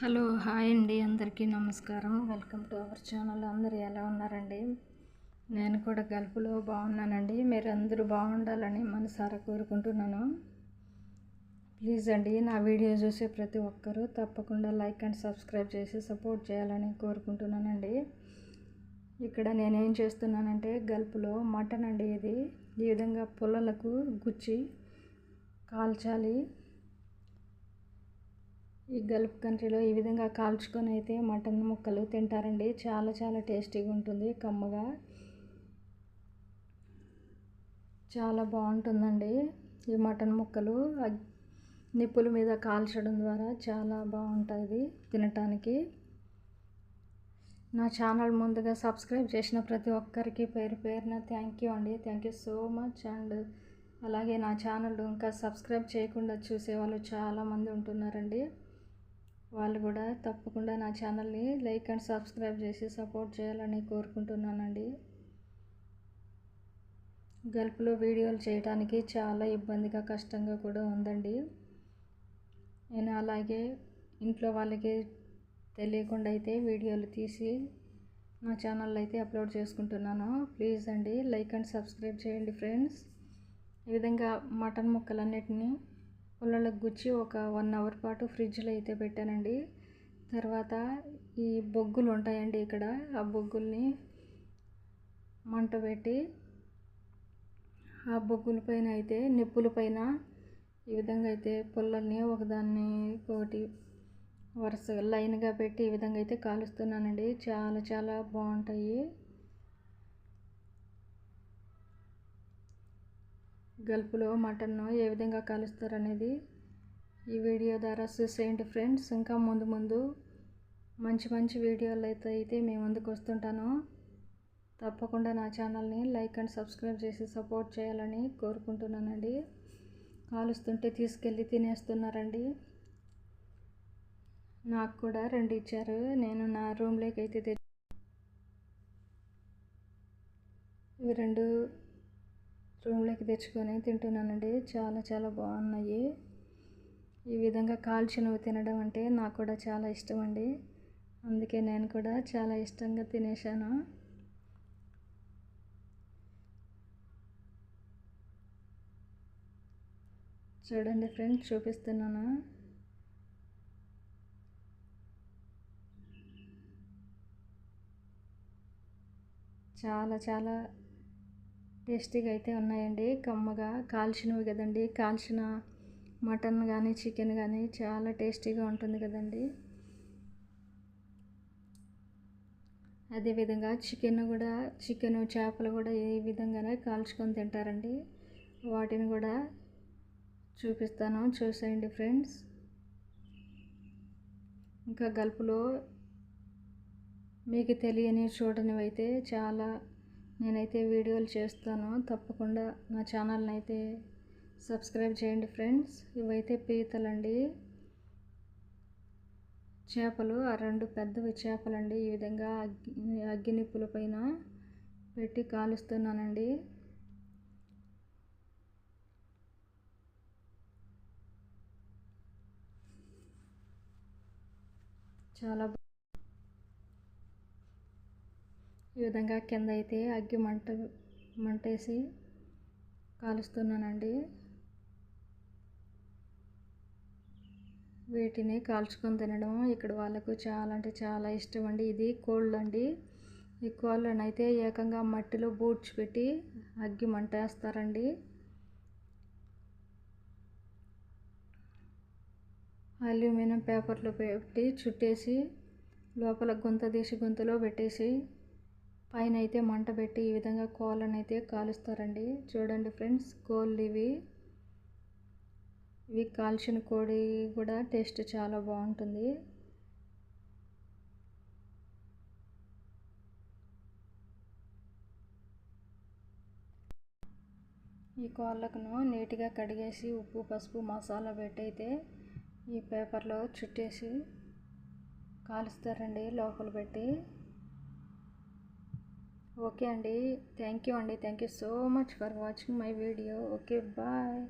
Hello hi అండి. అందరికీ నమస్కారం. Welcome to our channel. అందరూ ఎలా ఉన్నారండి? నేను కూడా గల్పులో బాగున్నానండి. మీరు అందరూ బాగుండాలని మనసారా కోరుకుంటున్నాను. ప్లీజ్ అండి నా వీడియో చూసే ప్రతి ఒక్కరూ తప్పకుండా లైక్ అండ్ సబ్స్క్రైబ్ చేసి సపోర్ట్ చేయాలని కోరుకుంటున్నానండి. ఇక్కడ నేనేం చేస్తున్నానంటే గల్పులో మటన్ అండి ఇది. ఈ విధంగా పుల్లలకు గుచ్చి కాల్చాలి. ఈ గల్ఫ్ కంట్రీలో ఈ విధంగా కాల్చుకొని అయితే మటన్ ముక్కలు తింటారండి. చాలా చాలా టేస్టీగా ఉంటుంది. కమ్మగా. చాలా బాగుంటుందండి ఈ మటన్ ముక్కలు. నిప్పుల మీద కాల్చడం ద్వారా చాలా బాగుంటుంది తినటానికి. నా ఛానల్ ముందుగా సబ్స్క్రైబ్ చేసిన ప్రతి ఒక్కరికి పేరు పేరున థ్యాంక్ యూ అండి. Thank you so much and అలాగే నా ఛానల్ ఇంకా సబ్స్క్రైబ్ చేయకుండా చూసేవాళ్ళు చాలామంది ఉంటున్నారండి. వాళ్ళు కూడా తప్పకుండా నా ఛానల్ని లైక్ అండ్ సబ్స్క్రైబ్ చేసి సపోర్ట్ చేయాలని కోరుకుంటున్నానండి. గల్ఫ్లో వీడియోలు చేయడానికి చాలా ఇబ్బందిగా కష్టంగా కూడా ఉందండి. నేను అలాగే ఇంట్లో వాళ్ళకి తెలియకుండా అయితే వీడియోలు తీసి నా ఛానల్లో అయితే అప్లోడ్ చేసుకుంటున్నాను. ప్లీజ్ అండి లైక్ అండ్ సబ్స్క్రైబ్ చేయండి ఫ్రెండ్స్. ఈ విధంగా మటన్ ముక్కలన్నిటినీ పుల్లలకు గుచ్చి ఒక వన్ అవర్ పాటు ఫ్రిడ్జ్లో అయితే పెట్టానండి. తర్వాత ఈ బొగ్గులు ఉంటాయండి ఇక్కడ ఆ బొగ్గుల్ని మంట పెట్టి ఆ బొగ్గుల పైన అయితే నిప్పుల పైన ఈ విధంగా అయితే పుల్లల్ని ఒకదాన్ని ఒకటి వరుసగా లైన్గా పెట్టి ఈ విధంగా అయితే కాలుస్తున్నానండి. చాలా చాలా బాగుంటాయి. గల్పులో మటన్ను ఏ విధంగా కాలుస్తారు అనేది ఈ వీడియో ద్వారా చూసేయండి ఫ్రెండ్స్. ఇంకా ముందు ముందు మంచి మంచి వీడియోలు అయితే అయితే మేము ముందుకు వస్తుంటాను. తప్పకుండా నా ఛానల్ని లైక్ అండ్ సబ్స్క్రైబ్ చేసి సపోర్ట్ చేయాలని కోరుకుంటున్నానండి. కాలుస్తుంటే తీసుకెళ్ళి తినేస్తున్నారండి. నాకు కూడా రెండు ఇచ్చారు. నేను నా రూమ్లోకి అయితే ఇవి రెండు రూమ్లోకి తెచ్చుకొని తింటున్నానండి. చాలా చాలా బాగున్నాయి. ఈ విధంగా కాల్చినవి తినడం అంటే నాకు కూడా చాలా ఇష్టం అండి అందుకే నేను కూడా చాలా ఇష్టంగా తినేసాను చూడండి ఫ్రెండ్స్ చూపిస్తున్నాను. చాలా చాలా టేస్టీగా అయితే ఉన్నాయండి. కమ్మగా కాల్చినవి కదండి. కాల్చిన మటన్ కానీ చికెన్ కానీ చాలా టేస్టీగా ఉంటుంది కదండి. అదేవిధంగా చికెన్ కూడా చికెన్ చేపలు కూడా ఏ విధంగానే కాల్చుకొని తింటారండి. వాటిని కూడా చూపిస్తాను. చూసేయండి ఫ్రెండ్స్. ఇంకా గల్పులో మీకు తెలియని చూడనివైతే చాలా నేనైతే వీడియోలు చేస్తాను. తప్పకుండా నా ఛానల్ని అయితే సబ్స్క్రైబ్ చేయండి ఫ్రెండ్స్. ఇవైతే పీతలండి. చేపలు ఆ రెండు పెద్దవి చేపలండి. ఈ విధంగా అగ్గి అగ్గినిప్పుల పైన పెట్టి కాలుస్తున్నానండి. చాలా ఈ విధంగా కింద అయితే అగ్గి మంట మంటేసి కాలుస్తున్నానండి. వీటిని కాల్చుకొని తినడం ఇక్కడ వాళ్ళకు చాలా అంటే చాలా ఇష్టం అండి. ఇది కోళ్ళు అండి. ఈ కోళ్ళను అయితే ఏకంగా మట్టిలో బూడ్చి పెట్టి అగ్గి మంట వేస్తారండి అల్యూమినియం పేపర్లో పెట్టి చుట్టేసి లోపల గుంత తీసి గుంతలో పెట్టేసి పైన అయితే మంట పెట్టి ఈ విధంగా కోళ్ళని అయితే కాలుస్తారండి. చూడండి ఫ్రెండ్స్ కోళ్ళు ఇవి. ఇవి కాల్చిన కోడి కూడా టేస్ట్ చాలా బాగుంటుంది. ఈ కోళ్ళకును నీట్గా కడిగేసి ఉప్పు పసుపు మసాలా పెట్టయితే ఈ పేపర్లో చుట్టేసి కాలుస్తారండి లోపల పెట్టి. ఓకే అండి. థ్యాంక్ యూ అండి. Thank you so much for watching my video. Okay bye.